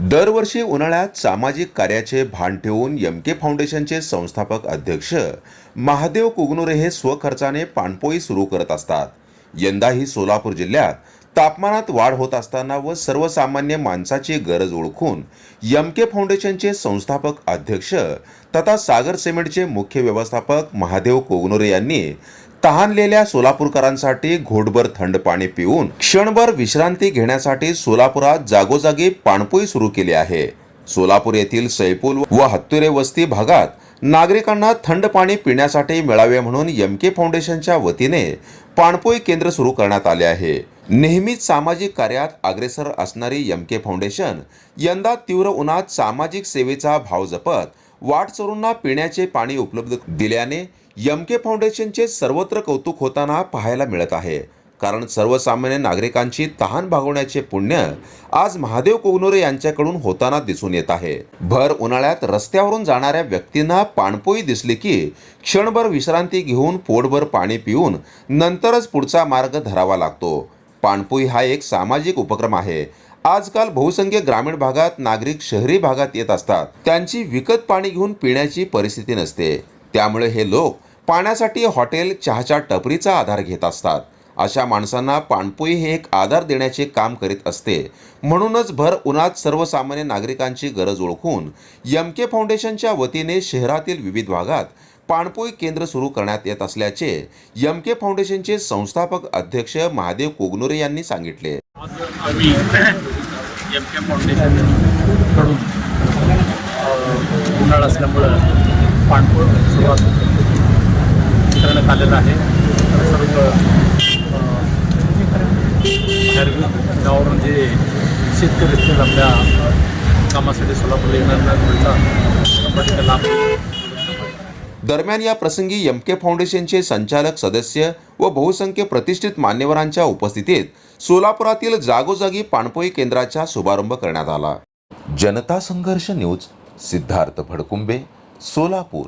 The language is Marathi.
दरवर्षी उन्हाळ्यात सामाजिक कार्याचे भान ठेवून यमके फाउंडेशनचे संस्थापक अध्यक्ष महादेव कुगनुरे हे स्वखर्चाने पाणपोई सुरू करत असतात. यंदाही सोलापूर जिल्ह्यात तापमानात वाढ होत असताना व सर्वसामान्य माणसाची गरज ओळखून यमके फाउंडेशनचे संस्थापक अध्यक्ष तथा सागर सिमेंटचे मुख्य व्यवस्थापक महादेव कोगनुरे यांनी तहानलेल्या सोलापूरकरांसाठी घोटभर थंड पाणी पिऊन क्षणभर विश्रांती घेण्यासाठी सोलापुरात जागोजागी पाणपोई सुरू केली आहे. सोलापूर येथील सैपूल व हत्तुरे वस्ती भागात नागरिकांना थंड पाणी पिण्यासाठी मिळावे म्हणून एमके फाउंडेशनच्या वतीने पाणपोई केंद्र सुरू करण्यात आले आहे. नेहमीच सामाजिक कार्यात अग्रेसर असणारी एमके फाउंडेशन यंदा तीव्र उन्हात सामाजिक सेवेचा भाव जपत वाटचोरूंना पिण्याचे पाणी उपलब्ध दिल्याने यमके फाउंडेशनचे सर्वत्र कौतुक होताना पाहायला मिळत आहे. कारण सर्वसामान्य नागरिकांची तहान भागवण्याचे पुण्य आज महादेव कोगनोरे यांच्याकडून होताना दिसून येत आहे. भर उन्हाळ्यात रस्त्यावरून जाणाऱ्या व्यक्तींना पाणपोई दिसली की क्षणभर विश्रांती घेऊन पोटभर पाणी पिऊन नंतरच पुढचा मार्ग धरावा लागतो. पाणपोई हा एक सामाजिक उपक्रम आहे. आजकाल बहुसंख्य ग्रामीण भागात नागरिक शहरी भागात येत असतात. त्यांची विकत पाणी घेऊन पिण्याची परिस्थिती नसते. त्यामुळे हे लोक पाण्यासाठी हॉटेल चहाच्या टपरीचा आधार घेत असतात. अशा माणसांना पाणपोई हे एक आधार देण्याचे काम करीत असते. म्हणूनच भर उन्हात सर्वसामान्य नागरिकांची गरज ओळखून यमके फाउंडेशनच्या वतीने शहरातील विविध भागात पाणपोई केंद्र सुरू करण्यात येत असल्याचे यमके फाउंडेशनचे संस्थापक अध्यक्ष महादेव कोगनुरे यांनी सांगितले. आज आम्ही एम के फाउंडेशनकडून उन्हाळा असल्यामुळं पाणपोळ सुरुवात करण्यात आलेलं आहे. सर्व गावावरून जे म्हणजे शेतकरी असतील आपल्या कामासाठी सोलापूरला येणार नाही शंभर लाभ दरम्यान या प्रसंगी एमके फाउंडेशनचे संचालक सदस्य व बहुसंख्य प्रतिष्ठित मान्यवरांच्या उपस्थितीत सोलापुरातील जागोजागी पाणपोई केंद्राचा शुभारंभ करण्यात आला. जनता संघर्ष न्यूज सिद्धार्थ भडकुंबे सोलापूर.